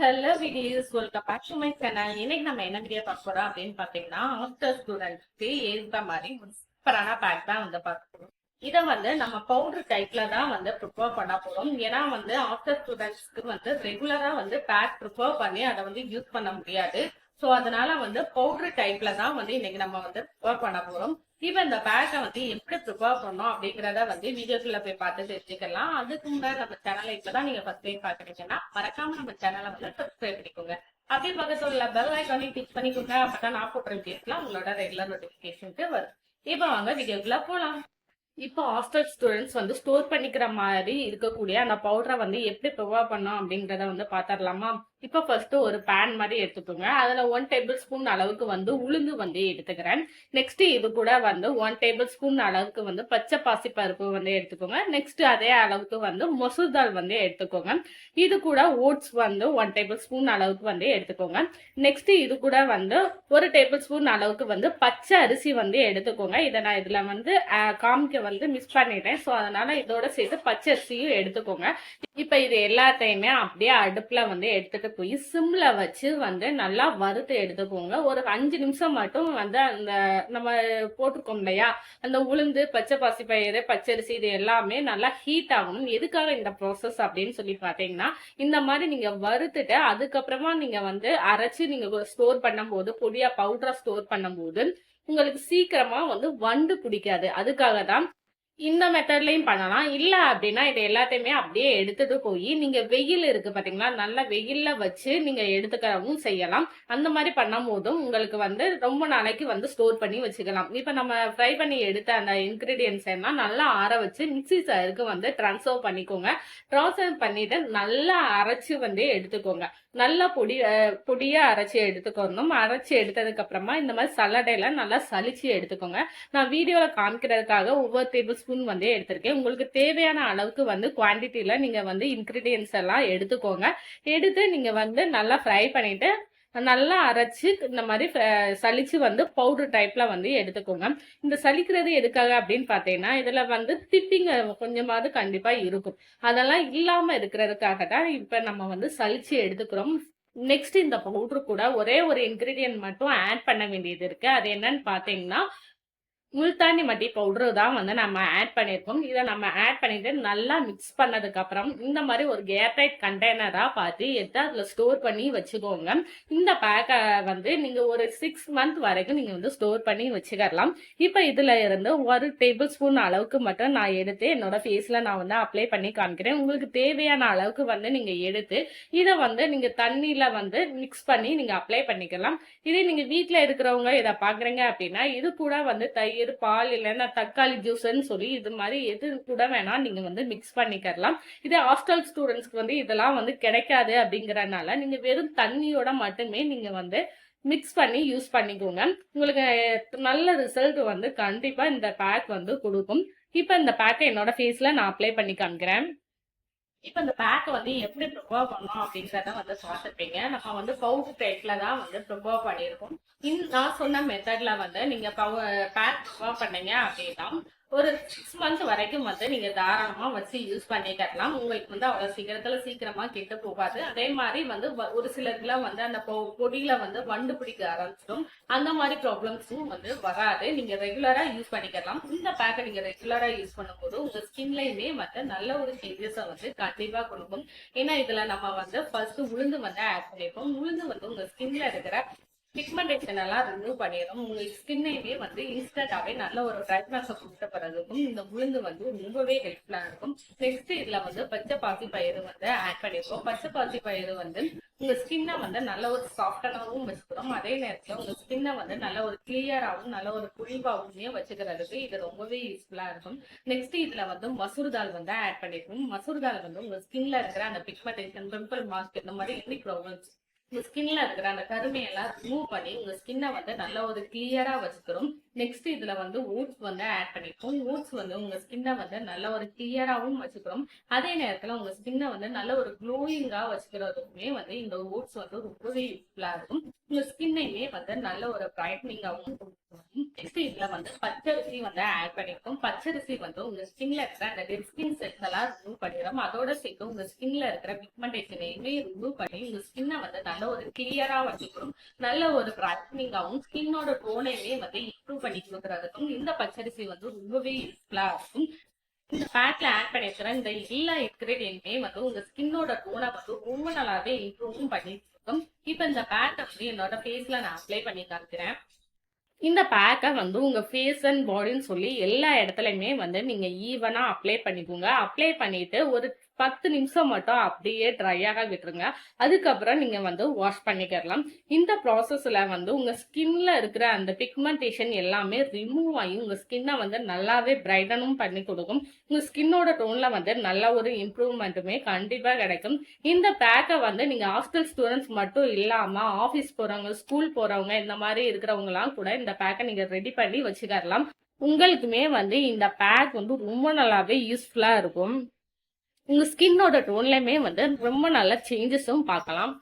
Hello videos welcome back to my channel இன்னைக்கு நம்ம என்ன வீடியோ பார்க்க போறோம் அப்படின்னு பாத்தீங்கன்னா ஆஃப்டர் ஸ்டூடெண்ட்ஸ்க்கு ஏற்ற மாதிரி ஒரு சூப்பரான பேக் தான் வந்து பார்க்க போறோம். இதை வந்து நம்ம பவுடர் டைப்ல தான் வந்து ப்ரிப்பேர் பண்ண போறோம். ஏன்னா வந்து ஆஃப்டர் ஸ்டூடெண்ட்ஸ்க்கு வந்து ரெகுலரா வந்து பேக் ப்ரிப்பேர் பண்ணி அதை வந்து யூஸ் பண்ண முடியாது. ஸோ அதனால வந்து பவுடர் டைப்ல தான் வந்து இன்னைக்கு நம்ம வந்து ப்ரிப்பேர் பண்ண போறோம். இப்போ இந்த பேக்கை வந்து எப்படி ப்ரிப்பேர் பண்ணோம் அப்படிங்கிறத வந்து வீடியோக்குள்ள போய் பார்த்து தெரிஞ்சுக்கலாம். அதுக்கு முன்னாடி நம்ம சேனலை இப்பதான் நீங்க ஃபர்ஸ்ட் டைம் பாக்குறீங்கன்னா மறக்காம நம்ம சேனலை வந்து சப்ஸ்கிரைப் பண்ணிக்கோங்க. அப்படியே பக்கத்துல உள்ள பெல் ஐக்கானையும் கிளிக் பண்ணிக்கோங்க அப்பதான் நான் போடுற வீடியோஸ்லாம் உங்களோட ரெகுலர் நோட்டிபிகேஷனுக்கு வரும். இப்போ வாங்க வீடியோக்குள்ள போலாம். இப்போ ஹாஸ்டல் ஸ்டூடெண்ட்ஸ் வந்து ஸ்டோர் பண்ணிக்கிற மாதிரி இருக்கக்கூடிய அந்த பவுடரை வந்து எப்படி ப்ரிப்பேர் பண்ணோம் அப்படிங்கிறத வந்து பாத்திரலாமா இப்போ ஃபர்ஸ்ட் ஒரு பேன் மாதிரி எடுத்துக்கோங்க. அதுல ஒன் டேபிள் ஸ்பூன் அளவுக்கு வந்து உளுந்து வந்து எடுத்துக்கிறேன். நெக்ஸ்ட் இது கூட வந்து ஒன் டேபிள் ஸ்பூன் அளவுக்கு வந்து பச்சை பாசி பருப்பு வந்து எடுத்துக்கோங்க. நெக்ஸ்ட் அதே அளவுக்கு வந்து மசூர் தால் வந்து எடுத்துக்கோங்க. இது கூட ஓட்ஸ் வந்து ஒன் டேபிள் ஸ்பூன் அளவுக்கு வந்து எடுத்துக்கோங்க. நெக்ஸ்ட் இது கூட வந்து ஒரு டேபிள் ஸ்பூன் அளவுக்கு வந்து பச்சை அரிசி வந்து எடுத்துக்கோங்க. இதை நான் இதுல வந்து காமிக்க வந்து மிஸ் பண்ணிட்டேன். ஸோ அதனால இதோட சேர்த்து பச்சை அரிசியும் எடுத்துக்கோங்க. இப்ப இது எல்லாத்தையுமே அப்படியே அடுப்புல வந்து எடுத்துட்டு போய் சிம்ல வச்சு வந்து நல்லா வறுத்து எடுத்துக்கோங்க. ஒரு அஞ்சு நிமிஷம் மட்டும் வந்து அந்த நம்ம போட்டிருக்கோம் இல்லையா? அந்த உளுந்து பச்சை பாசி பயிறு பச்சரிசி இது எல்லாமே நல்லா ஹீட் ஆகணும். எதுக்காக இந்த ப்ராசஸ் அப்படின்னு சொல்லி பாத்தீங்கன்னா இந்த மாதிரி நீங்க வறுத்துட்டு அதுக்கப்புறமா நீங்க வந்து அரைச்சு நீங்க ஸ்டோர் பண்ணும்போது பொடியா பவுடரா ஸ்டோர் பண்ணும்போது உங்களுக்கு சீக்கிரமா வந்து வண்டு பிடிக்காது. அதுக்காக தான் இந்த மெத்தட்லையும் பண்ணலாம். இல்ல அப்படின்னா இது எல்லாத்தையுமே அப்படியே எடுத்துட்டு போய் நீங்க வெயில் இருக்கு பாத்தீங்களா? நல்லா வெயில்ல வச்சு நீங்க எடுத்துக்கவும் செய்யலாம். அந்த மாதிரி பண்ணும் போதும் உங்களுக்கு வந்து ரொம்ப நாளைக்கு வந்து ஸ்டோர் பண்ணி வச்சுக்கலாம். இப்ப நம்ம ஃப்ரை பண்ணி எடுத்த அந்த இன்கிரீடியன்ஸ் எல்லாம் நல்லா ஆற வச்சு மிக்சி சருக்கு வந்து ட்ரான்ஸ்ஃபர் பண்ணிக்கோங்க. ட்ரான்ஸ்ஃபர் பண்ணிட்டு நல்லா அரைச்சு வந்து எடுத்துக்கோங்க. நல்லா பொடி அஹ், பொடியா அரைச்சு எடுத்துக்கணும். அரைச்சு எடுத்ததுக்கு அப்புறமா இந்த மாதிரி சல்லடையில நல்லா சலிச்சு எடுத்துக்கோங்க. நான் வீடியோல காமிக்கிறதுக்காக ஒவ்வொரு டேபிள் ஸ்பூன் வந்து எடுத்திருக்கேன். உங்களுக்கு தேவையான அளவுக்கு வந்து குவான்டிட்டியில் நீங்கள் வந்து இன்க்ரீடியன்ஸ் எல்லாம் எடுத்துக்கோங்க. எடுத்து நீங்கள் வந்து நல்லா ஃப்ரை பண்ணிவிட்டு நல்லா அரைச்சு இந்த மாதிரி சளிச்சு வந்து பவுடர் டைப்ல வந்து எடுத்துக்கோங்க. இந்த சலிக்கிறது எதுக்காக அப்படின்னு பார்த்தீங்கன்னா இதுல வந்து திப்பிங்க கொஞ்சமாவது கண்டிப்பா இருக்கும். அதெல்லாம் இல்லாம இருக்கிறதுக்காக தான் இப்ப நம்ம வந்து சளிச்சு எடுத்துக்கிறோம். நெக்ஸ்ட் இந்த பவுடர் கூட ஒரே ஒரு இன்க்ரீடியன்ட் மட்டும் ஆட் பண்ண வேண்டியது இருக்கு. அது என்னன்னு பார்த்தீங்கன்னா முல்தானி மட்டி பவுடர் தான் வந்து நம்ம ஆட் பண்ணியிருக்கோம் இதை நம்ம ஆட் பண்ணிட்டு நல்லா மிக்ஸ் பண்ணதுக்கப்புறம் இந்த மாதிரி ஒரு ஏர்டைட் கண்டெய்னராக பார்த்து எடுத்து அதில் ஸ்டோர் பண்ணி வச்சுக்கோங்க. இந்த பேக்கை வந்து நீங்கள் ஒரு சிக்ஸ் மந்த் வரைக்கும் நீங்கள் வந்து ஸ்டோர் பண்ணி வச்சுக்கலாம். இப்போ இதில் இருந்து ஒரு டேபிள் ஸ்பூன் அளவுக்கு மட்டும் நான் எடுத்து என்னோட ஃபேஸில் நான் வந்து அப்ளை பண்ணி காமிக்கிறேன். உங்களுக்கு தேவையான அளவுக்கு வந்து நீங்கள் எடுத்து இதை வந்து நீங்கள் தண்ணியில் வந்து மிக்ஸ் பண்ணி நீங்கள் அப்ளை பண்ணிக்கலாம். இதே நீங்கள் வீட்டில் இருக்கிறவங்க இதை பார்க்குறீங்க அப்படின்னா இது கூட வந்து தை தயிர் பால் இல்லைன்னா தக்காளி ஜூஸ்ன்னு சொல்லி இது மாதிரி எது கூட வேணால் நீங்கள் வந்து மிக்ஸ் பண்ணிக்கலாம் இதே ஹாஸ்டல் ஸ்டூடெண்ட்ஸ்க்கு வந்து இதெல்லாம் வந்து கிடைக்காது அப்படிங்கறதுனால நீங்கள் வெறும் தண்ணியோட மட்டுமே நீங்கள் வந்து மிக்ஸ் பண்ணி யூஸ் பண்ணிக்கோங்க. உங்களுக்கு நல்ல ரிசல்ட் வந்து கண்டிப்பாக இந்த பேக் வந்து கொடுக்கும். இப்போ இந்த பேக்கை என்னோட ஃபேஸில் நான் அப்ளை பண்ணி காமிக்கிறேன். இப்போ இந்த பேக்கை வந்து எப்படி ப்ரிப்பேர் பண்ணோம் அப்படிங்கிறத வந்து பார்த்துருப்பீங்க நம்ம வந்து பவுச் டைப்ல தான் வந்து ப்ரிப்பேர் பண்ணியிருக்கோம். இந்த நான் சொன்ன மெத்தட்ல வந்து நீங்க பேக் ப்ரிப்பேர் பண்ணீங்க அப்படின்னா ஒரு சிக்ஸ் மந்த் வரைக்கும் வந்து நீங்க தாராளமா வச்சு யூஸ் பண்ணிக்கலாம் உங்களுக்கு வந்து அவ்வளவு சீக்கிரத்துல சீக்கிரமா கெட்டு போகாது. அதே மாதிரி வந்து வ- ஒரு சிலருக்குலாம் வந்து அந்த பொ- பொடியில வந்து வண்டு பிடிக்க ஆரம்பிச்சிடும். அந்த மாதிரி ப்ராப்ளம்ஸும் வந்து வராது. நீங்க ரெகுலரா யூஸ் பண்ணிக்கலாம் இந்த பேக்கை நீங்க ரெகுலரா யூஸ் பண்ணும்போது உங்க ஸ்கின்லயுமே வந்து நல்ல ஒரு சேஞ்சஸை வந்து கண்டிப்பா கொடுக்கும். ஏன்னா இதுல நம்ம வந்து ஃபர்ஸ்ட் உளுந்து வந்து ஆட் பண்ணிப்போம். உளுந்து வந்து உங்க ஸ்கின்ல இருக்கிற பிக்மெண்டேஷன் எல்லாம் ரிமூவ் பண்ணிடும் உங்க ஸ்கின்னையுமே வந்து இன்ஸ்டன்டாவே நல்ல ஒரு பிரைட்னஸ் கொடுத்து பிறகுக்கும் இந்த உளுந்து வந்து ரொம்பவே ஹெல்ப்ஃபுல்லா இருக்கும். நெக்ஸ்ட் இதுல வந்து பச்சை பாசி பயிறு வந்து ஆட் பண்ணிருக்கோம். பச்சை பாசி பயிறு வந்து உங்க ஸ்கின்னை வந்து நல்ல ஒரு சாஃப்டனாகவும் வச்சுக்கிறோம். அதே நேரத்துல உங்க ஸ்கின்னை வந்து நல்ல ஒரு கிளியராகவும் நல்ல ஒரு குழிவாகவுமே வச்சுக்கிறதுக்கு இது ரொம்பவே யூஸ்ஃபுல்லா இருக்கும். நெக்ஸ்ட் இதுல வந்து மசூர் தால் வந்து ஆட் பண்ணிருக்கோம். மசூர் தால் வந்து உங்க ஸ்கின்ல இருக்கிற அந்த பிக்மெண்டேஷன் பிம்பிள் மாஸ்க் இந்த மாதிரி எனி ப்ராப்ளம்ஸ் உங்க ஸ்கின்ல இருக்கிற அந்த கருமையெல்லாம் ரிமூவ் பண்ணி உங்க ஸ்கின்னை வந்து நல்ல ஒரு கிளியரா வச்சுக்கிறோம் நெக்ஸ்ட் இதுல வந்து ஓட்ஸ் வந்து ஆட் பண்ணிருக்கோம் ஓட்ஸ் வந்து உங்க ஸ்கின்னை வந்து நல்ல ஒரு கிளியராகவும் வச்சுக்கிறோம் அதே நேரத்துல உங்க ஸ்கின்னை வந்து நல்ல ஒரு க்ளோயிங்கா வச்சுக்கிறதுக்குமே வந்து இந்த ஓட்ஸ் வந்து ரொம்பவே யூஸ்ஃபுல்லா இருக்கும். உங்க ஸ்கின்னையுமே வந்து நல்ல ஒரு பிரைட்னிங்காகவும் நெக்ஸ்ட் இதுல வந்து பச்சரிசி வந்து ஆட் பண்ணிருக்கோம் பச்சரிசி வந்து உங்க ஸ்கின்ல இருக்கிற அந்த டெட் ஸ்கின் செல்ஸ் எல்லாம் ரிமூவ் பண்ணிடும் அதோட சேர்த்து உங்க ஸ்கின்ல இருக்கிற பிக்மெண்டேஷனையுமே ரிமூவ் பண்ணி உங்க ஸ்கின்னை வந்து நல்ல ஒரு கிளியரா வச்சுக்கிறோம் நல்ல ஒரு பிரைட்னிங்காகவும் ஸ்கின்னோட டோனையுமே வந்து இம்ப்ரூவ் பண்ணி கொடுக்கறதுக்கும் இந்த பச்சரிசி வந்து ரொம்பவே யூஸ்ஃபுல்லா இருக்கும். இந்த பேக்ல ஆட் பண்ணிருக்கிற இந்த எல்லா இன்கிரீடியன்ட்மே வந்து உங்க ஸ்கின்னோட டோனை வந்து ரொம்ப நல்லாவே இம்ப்ரூவும் பண்ணி கொடுக்கும் இப்போ இந்த பேக்கை வந்து என்னோட ஃபேஸ்ல நான் அப்ளை பண்ணி காமிக்கிறேன். இந்த பேக்கை வந்து உங்க ஃபேஸ் அண்ட் பாடின்னு சொல்லி எல்லா இடத்துலையுமே வந்து நீங்க ஈவனா அப்ளை பண்ணிக்கோங்க. அப்ளை பண்ணிட்டு ஒரு பத்து நிமிஷம் மட்டும் அப்படியே ட்ரையாக விட்டுருங்க. அதுக்கப்புறம் நீங்கள் வந்து வாஷ் பண்ணிக்கிறலாம் இந்த ப்ராசஸில் வந்து உங்கள் ஸ்கின்ல இருக்கிற அந்த பிக்மெண்டேஷன் எல்லாமே ரிமூவ் ஆகி உங்கள் ஸ்கின்னை வந்து நல்லாவே பிரைட்டனும் பண்ணி கொடுக்கும். உங்கள் ஸ்கின்னோட டோனில் வந்து நல்ல ஒரு இம்ப்ரூவ்மெண்ட்டுமே கண்டிப்பாக கிடைக்கும். இந்த பேக்கை வந்து நீங்கள் ஹாஸ்டல் ஸ்டூடெண்ட்ஸ் மட்டும் இல்லாமல் ஆஃபீஸ் போகிறவங்க ஸ்கூல் போகிறவங்க இந்த மாதிரி இருக்கிறவங்களாம் கூட இந்த பேக்கை நீங்கள் ரெடி பண்ணி வச்சுக்கலாம் உங்களுக்குமே வந்து இந்த பேக் வந்து ரொம்ப நல்லாவே யூஸ்ஃபுல்லாக இருக்கும். உங்க ஸ்கின்னோட டோன்லயுமே வந்து ரொம்ப நல்ல சேஞ்சஸும் பார்க்கலாம்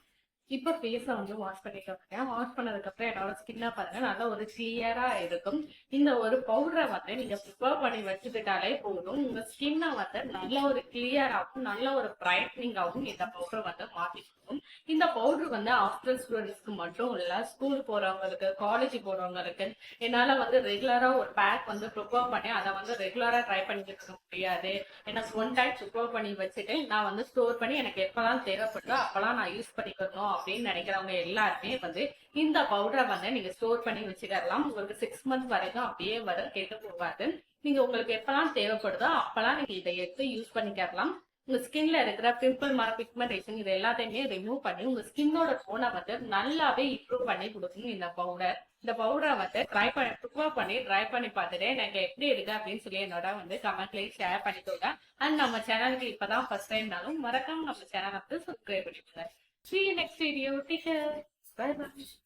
இப்போ ஃபேஸை வந்து வாஷ் பண்ணிட்டு இருக்கேன் வாஷ் பண்ணதுக்கு அப்புறம் என்னோட ஸ்கின்ன பாருங்க நல்லா ஒரு கிளியரா இருக்கும். இந்த ஒரு பவுடரை வந்து நீங்க ப்ரிப்பேர் பண்ணி வச்சுக்கிட்டாலே போதும். உங்க ஸ்கின்னை வந்து நல்ல ஒரு கிளியராகவும் நல்ல ஒரு பிரைட்னிங்காகவும் இந்த பவுடரை வந்து மாத்தி இருக்கும். இந்த பவுடர் வந்து ஆஃப்டர் ஸ்டூடெண்ட்ஸ்க்கு மட்டும் இல்ல ஸ்கூல் போறவங்களுக்கு காலேஜ் போறவங்களுக்கு என்னால வந்து ரெகுலரா ஒரு பேக் வந்து ப்ரிப்பேர் பண்ணி அதை வந்து ரெகுலரா ட்ரை பண்ணிட்டு இருக்க முடியாது. எனக்கு ஒன் டைம் ப்ரிப்பேர் பண்ணி வச்சுட்டு நான் வந்து ஸ்டோர் பண்ணி எனக்கு எப்பெல்லாம் தேவைப்படுதோ அப்பெல்லாம் நான் யூஸ் பண்ணிக்கணும் அப்படின்னு நினைக்கிறவங்க எல்லாருமே வந்து இந்த பவுடரை வந்து நீங்க ஸ்டோர் பண்ணி வச்சுக்கலாம். உங்களுக்கு சிக்ஸ் மந்த் வரைக்கும் அப்படியே வரும் கெட்டு போகாது. நீங்க உங்களுக்கு எப்பெல்லாம் தேவைப்படுதோ அப்பெல்லாம் நீங்க இதை எடுத்து யூஸ் பண்ணிக்கலாம். உங்க ஸ்கின்ல இருக்கிற பிம்பிள் மார்க் பிக்மெண்டேஷன் இது எல்லாத்தையுமே ரிமூவ் பண்ணி உங்க ஸ்கின்னோட டோனை வந்து நல்லாவே இம்ப்ரூவ் பண்ணி கொடுக்கும் இந்த பவுடர் இந்த பவுடரை வந்து ட்ரை பண்ணி ப்ரிப்பேர் பண்ணி ட்ரை பண்ணி பார்த்துட்டு எனக்கு எப்படி இருக்கு அப்படின்னு சொல்லி என்னோட வந்து கமெண்ட்லயே ஷேர் பண்ணிக்கோங்க அண்ட் நம்ம சேனலுக்கு இப்பதான் ஃபர்ஸ்ட் டைம்னாலும் மறக்காம நம்ம சேனலை வந்து சப்ஸ்கிரைப் பண்ணிக்கோங்க See you next video. Take care. Bye bye.